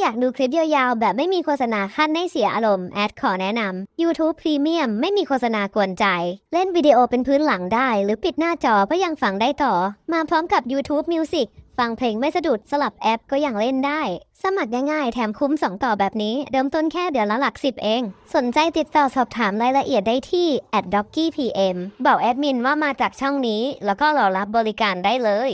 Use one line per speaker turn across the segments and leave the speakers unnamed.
อยากดูคลิปยาวๆ แบบไม่มีโฆษณาขั้นให้เสียอารมณ์ แอดขอแนะนำ YouTube Premium ไม่มีโฆษณากวนใจ เล่นวิดีโอเป็นพื้นหลังได้ หรือปิดหน้าจอก็ยังฟังได้ต่อ มาพร้อมกับ YouTube Music ฟังเพลงไม่สะดุดสลับแอปก็ยังเล่นได้ สมัครง่ายๆ แถมคุ้ม 2 ต่อแบบนี้ เริ่มต้นแค่เดือนละหลักสิบเอง สนใจติดต่อสอบถามรายละเอียดได้ที่ d o c k y PM บอกแอดมินว่ามาจากช่องนี้ แล้วก็รอรับบริการได้เลย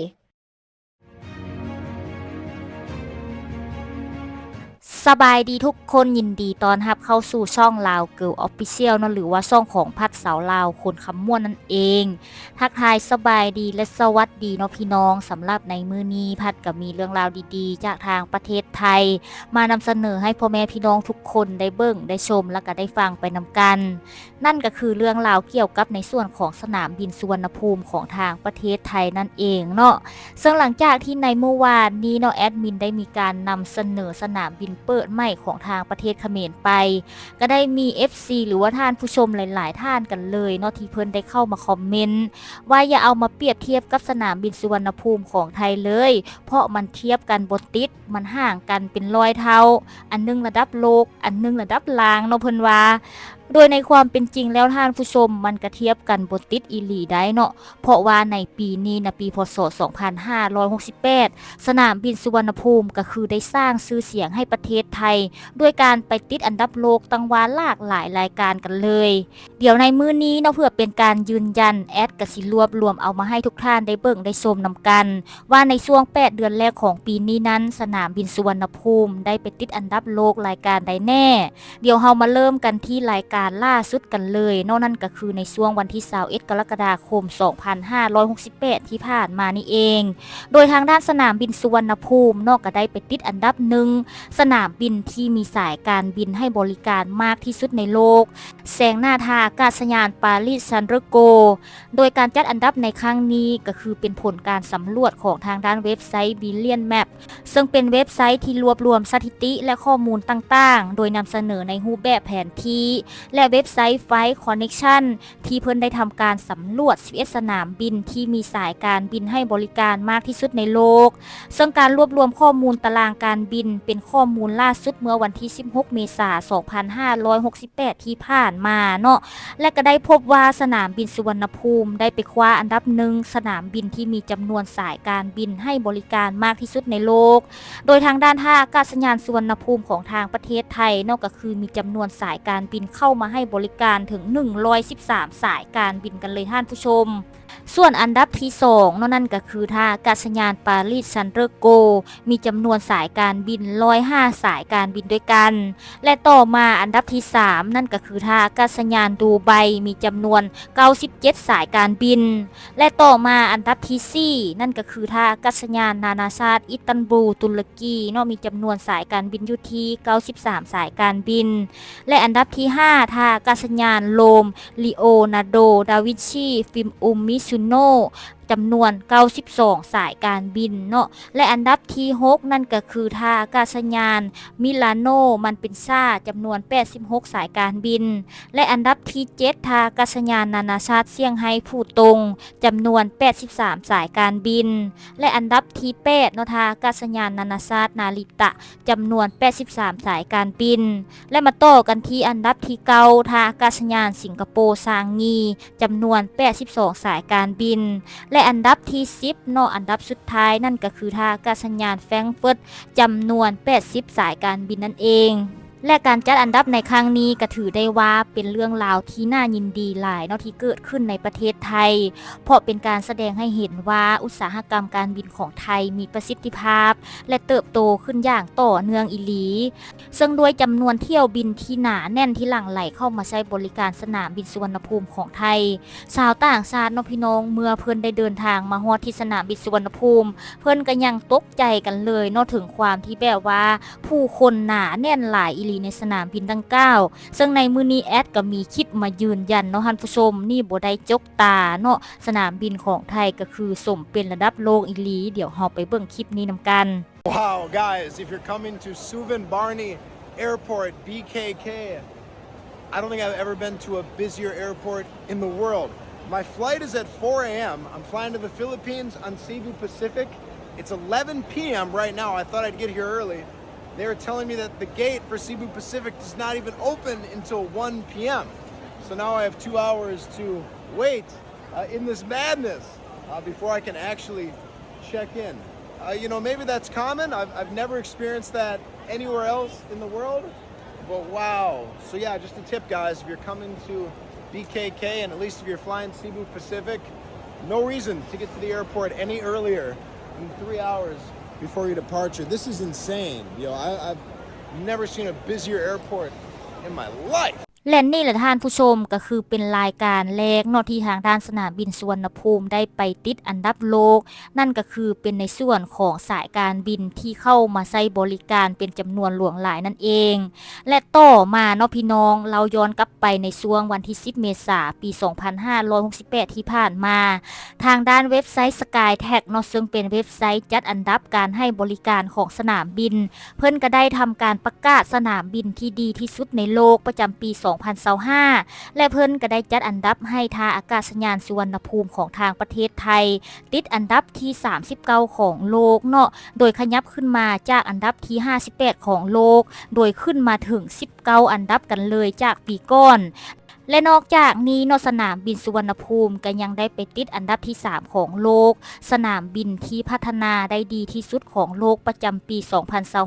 สบายดีทุกคนยินดีตอนรับเข้าสู่ช่องลาวเกิลออฟฟิเชียลนะหรือว่าช่องของพัดเสาลาวคนคำม่วนนั่นเอง ทักทายสบายดีและสวัสดีเนาะพี่น้องสำหรับในมือนี้พัดก็มีเรื่องราวดีๆ จากทางประเทศไทย มานำเสนอให้พ่อแม่พี่น้องทุกคนได้เบิ่งได้ชมและก็ได้ฟังไปนำกัน นั่นก็คือเรื่องราวเกี่ยวกับในส่วนของสนามบินสุวรรณภูมิของทางประเทศไทยนั่นเองเนาะซึ่งหลังจากที่ในเมื่อวานนี้เนาะแอดมินได้มีการนำเสนอสนามบินเปิดใหม่ของทางประเทศเขมรไป ก็ได้มี FC หรือว่าท่านผู้ชมหลาย ๆ ท่านกันเลยเนาะที่เพิ่นได้เข้ามาคอมเมนต์ว่าอย่าเอามาเปรียบเทียบกับสนามบินสุวรรณภูมิของไทยเลย เพราะมันเทียบกันบนติดมันห่างกันเป็นร้อยเท่า อันหนึงระดับโลก อันหนึงระดับลางเนาะเพิ่นว่า โดยในความเป็นจริงแล้วท่านผู้ชมมันกระเทียบกันบนติดอีหลีได้เนาะเพราะว่าในปีนี้นะปีพศ 2568 สนามบินสุวรรณภูมิก็คือได้สร้างชื่อเสียงให้ประเทศไทย ด้วยการไปติดอันดับโลกตั้งวาหลากหลายรายการกันเลย เดี๋ยวในมื้อนี้เนาะเพื่อเป็นการยืนยันแอดกสิรวบรวมเอามาให้ทุกท่านได้เบิ่งได้ชมนำกัน ว่าในช่วง 8 เดือนแรกของปีนี้นั้น สนามบินสุวรรณภูมิ ได้ไปติดอันดับโลกรายการใดแน่ เดี๋ยวเรามาเริ่มกันที่รายการการล่าสุดกันเลยนอกนั่นก็คือในช่วงวันที่21กรกฎาคม 2568 ที่ผ่านมานี่เอง โดยทางด้านสนามบินสุวรรณภูมิ นอกก็ได้ไปติดอันดับหนึ่งสนามบินที่มีสายการบินให้บริการมากที่สุดในโลกแสงหน้าทางอากาศยานปารีสซันเร์โก โดยการจัดอันดับในครั้งนี้ก็คือเป็นผลการสำรวจของทางด้านเว็บไซต์ Billion Map ซึ่งเป็นเว็บไซต์ที่รวบรวมสถิติและข้อมูลต่างๆ โดยนำเสนอในรูปแบบแผนที่และเว็บไซต์ Flight Connection ที่เพิ่นได้ทำการสำรวจ 11 สนามบินที่มีสายการบินให้บริการมากที่สุดในโลก ซึ่งการรวบรวมข้อมูลตารางการบินเป็นข้อมูลล่าสุดเมื่อวันที่ 16 เมษายน 2568 ที่ผ่านมาเนาะ และก็ได้พบว่าสนามบินสุวรรณภูมิ ได้ไปคว้าอันดับหนึ่งสนามบินที่มีจำนวนสายการบินให้บริการมากที่สุดในโลก โดยทางด้านท่าอากาศยานสุวรรณภูมิของทางประเทศไทยนอกก็คือมีจำนวนสายการบินเข้ามาให้บริการถึง 113 สายการบินกันเลยท่านผู้ชม ส่วนอันดับที่2เนาะนั่นก็คือท่าอากาศยานปารีสซันเดอร์โก มีจำนวนสายการบิน 105 สายการบินด้วยกัน และต่อมาอันดับที่ 3 นั่นก็คือท่าอากาศยานดูไบมีจำนวน 97 สายการบิน และต่อมาอันดับทีสี่4 นั่นก็คือท่าอากาศยานนานาชาติอิสตันบูลตุรกีเนาะมีจำนวนสายการบินอยู่ที่ 93 สายการบิน และอันดับที่ 5 ท่าอากาศยานโลมลีโอนาโด ดาวิชีฟิมอุมมิซุโน จำนวน 92 สายการบินเนาะและอันดับที่ 6 นั่นก็คือท่าอากาศยาน มิลานโนมันเป็นซาจำนวน 86 สายการบิน และอันดับที่ 7 ท่าอากาศยานนานาชาติเซี่ยงไฮ้ผู่ตงจำนวน 83 สายการบิน และอันดับที่8เนาะท่าอากาศยานนานาชาตินาริตะจำนวน 83 สายการบิน และมาต่อกันที่อันดับที่เก้าท่าอากาศยานสิงคโปร์ซางงีจำนวน 82 สายการบิน และอันดับที่ 10 นอกอันดับสุดท้ายนั่นก็คือท่าอากาศยานแฟรงก์เฟิร์ตจำนวน 80 สายการบินนั่นเอง และการจัดอันดับในครั้งนี้ก็ถือได้ว่าเป็นเรื่องราวที่น่ายินดีหลายเนาะที่เกิดขึ้นในประเทศไทย เพราะเป็นการแสดงให้เห็นว่าอุตสาหกรรมการบินของไทยมีประสิทธิภาพ และเติบโตขึ้นอย่างต่อเนื่องอีหลี ซึ่งด้วยจำนวนเที่ยวบินที่หนาแน่นที่หลั่งไหลเข้ามาใช้บริการสนามบินสุวรรณภูมิของไทยชาวต่างชาตินพี่น้องเมื่อเพิ่อนได้เดินทางมาฮอดที่สนามบินสุวรรณภูมิ เพิ่อนก็ยังตกใจกันเลยนอกถึงความที่แบบว่า ผู้คนหนาแน่นหลายอีลีในสนามบินดังกล่าว ซึ่งในมือนี้แอดก็มีคลิปมายืนยันเนาะท่านผู้ชมนี่บ่ได้จกตาเนาะสนามบินของไทยก็คือสมเป็นระดับโลกอีหลี เดี๋ยวเราไปเบิ่งคลิปนี้นำกัน
Wow, guys, if you're coming to Suvan Barney Airport, BKK, I don't think I've ever been to a busier airport in the world. My flight is at 4 a.m. I'm flying to the Philippines on Cebu Pacific. It's 11 p.m. right now. I thought I'd get here early. They were telling me that the gate for Cebu Pacific does not even open until 1 p.m. So now I have two hours to wait uh, in this madness uh, before I can actually check in. Uh, you know, maybe that's common. I've, I've never experienced that anywhere else in the world. But wow. So, yeah, just a tip, guys. If you're coming to BKK, and at least if you're flying Cebu Pacific, no reason to get to the airport any earlier than three hours before your departure. This is insane. You know, I, I've never seen a busier airport in my life.
และนี่แหละท่านผู้ชมก็คือเป็นรายการแรกนอกที่ทางด้านสนามบินสุวรรณภูมิได้ไปติดอันดับโลก นั่นก็คือเป็นในส่วนของสายการบินที่เข้ามาใช้บริการเป็นจำนวนหลวงหลายนั่นเอง และต่อมาเนาะพี่น้องเราย้อนกลับไปในช่วงวันที่ 10 เมษายนปี 2568 ที่ผ่านมา ทางด้านเว็บไซต์ SkyTag เนาะซึ่งเป็นเว็บไซต์จัดอันดับการให้บริการของสนามบิน เพิ่นก็ได้ทำการประกาศสนามบินที่ดีที่สุดในโลกประจำปี2025และเพิ่นก็ได้จัดอันดับให้ท่าอากาศยานสุวรรณภูมิของทางประเทศไทย ติดอันดับที่ 39 ของโลกเนาะโดยขยับขึ้นมาจากอันดับที่ 58 ของโลก โดยขึ้นมาถึง 19 อันดับกันเลยจากปีก่อน และนอกจากนี้นอะสนามบินสุวรรณภูมิก็ยังได้ไปติดอันดับที่ 3 ของโลก สนามบินที่พัฒนาได้ดีที่สุดของโลกประจำปี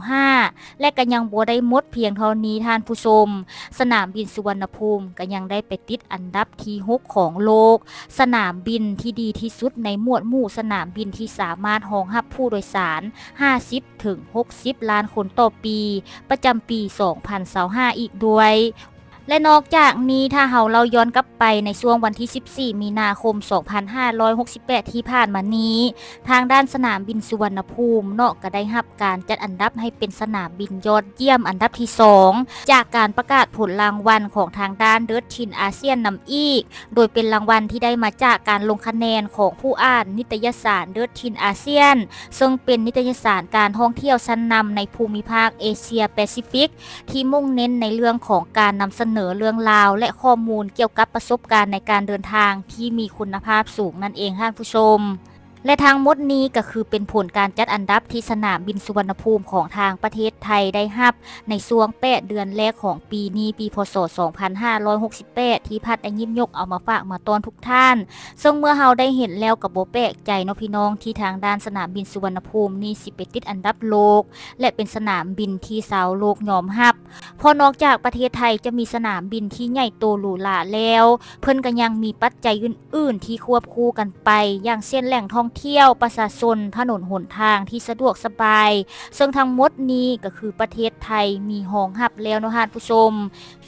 2025และก็ยังบ่ได้หมดเพียงเท่านี้ท่านผู้ชม สนามบินสุวรรณภูมิก็ยังได้ไปติดอันดับที่ 6 ของโลก สนามบินที่ดีที่สุดในหมวดหมู่สนามบินที่สามารถรองรับผู้โดยสาร 50 ถึง 60 ล้านคนต่อปี ประจำปี 2025 อีกด้วย และนอกจากนี้ถ้าเฮาเราย้อนกลับไปในช่วงวันที่ 14 มีนาคม 2568 ที่ผ่านมานี้ ทางด้านสนามบินสุวรรณภูมิเนาะก็ได้รับการจัดอันดับให้เป็นสนามบินยอดเยี่ยมอันดับที่ 2 จากการประกาศผลรางวัลของทางด้านเดิร์ชินอาเซียนนำอีก โดยเป็นรางวัลที่ได้มาจากการลงคะแนนของผู้อ่านนิตยสารเดิร์ชินอาเซียน ซึ่งเป็นนิตยสารการท่องเที่ยวชั้นนำในภูมิภาคเอเชียแปซิฟิก ที่มุ่งเน้นในเรื่องของการนำเสนอเรื่องราว และข้อมูลเกี่ยวกับประสบการณ์ในการเดินทางที่มีคุณภาพสูงนั่นเองท่านผู้ชม และทางมดนี้ก็คือเป็นผลการจัดอันดับที่สนามบินสุวรรณภูมิของทางประเทศไทยได้รับ ในช่วง8เดือนแรกของปีนี้ปีพศ 2568 ที่พัดได้ยิบยกเอามาฝากมาตอนทุกท่าน ซึ่งเมื่อเฮาได้เห็นแล้วกับโบแปลกใจเนาะพี่น้องที่ทางด้านสนามบินสุวรรณภูมินี่สิไปติดอันดับโลก และเป็นสนามบินที่สาวโลกยอมรับ พอนอกจากประเทศไทยจะมีสนามบินที่ใหญ่โตหรูหราแล้ว เพิ่นก็ยังมีปัจจัยอื่น ๆ ที่ควบคู่กันไป อย่างเช่นแหล่งท่องเที่ยวประชาชนถนนหนทางที่สะดวกสบาย ซึ่งทั้งหมดนี้ก็คือประเทศไทยมีห้องหับแล้วนะท่านผู้ชม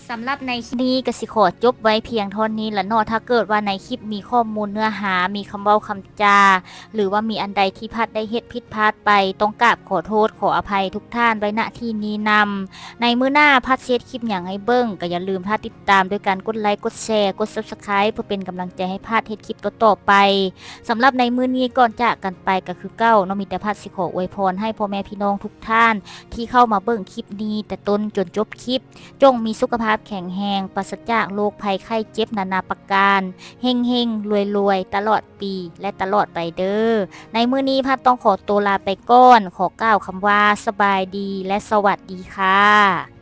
สำหรับในคลิปนี้ก็สิขอจบไว้เพียงเท่านี้ละเนาะถ้าเกิดว่าในคลิปมีข้อมูลเนื้อหา มีคำเว้าคำจา หรือว่ามีอันใดที่พัดได้เฮ็ดผิดพลาดไป ต้องกราบขอโทษขออภัยทุกท่านไว้ณที่นี้นำในมื้อหน้าพัดเซตคลิปอย่างให้เบิ้งก็อย่าลืมท่าติดตามด้วยการกดไลค์กดแชร์กด Subscribe เพื่อเป็นกำลังใจให้พาดเฮ็ดคลิปต่อๆไปสำหรับในมื้อนี้ก่อนจากกันไปก็คือเก้าน้องมีแต่พัดสิขออวยพรให้พ่อแม่พี่น้องทุกท่าน ที่เข้ามาเบิ่งคลิปนี้ แต่ต้นจนจบคลิป จงมีสุขภาพแข็งแรงปราศจากโรคภัยไข้เจ็บนานาประการเฮงเฮงรวยรวยตลอดปีและตลอดไปเด้อในมื้อนี้พัดต้องขอตัวลาไปก่อน ขอกล่าวคำว่าสบายดีและสวัสดีค่ะ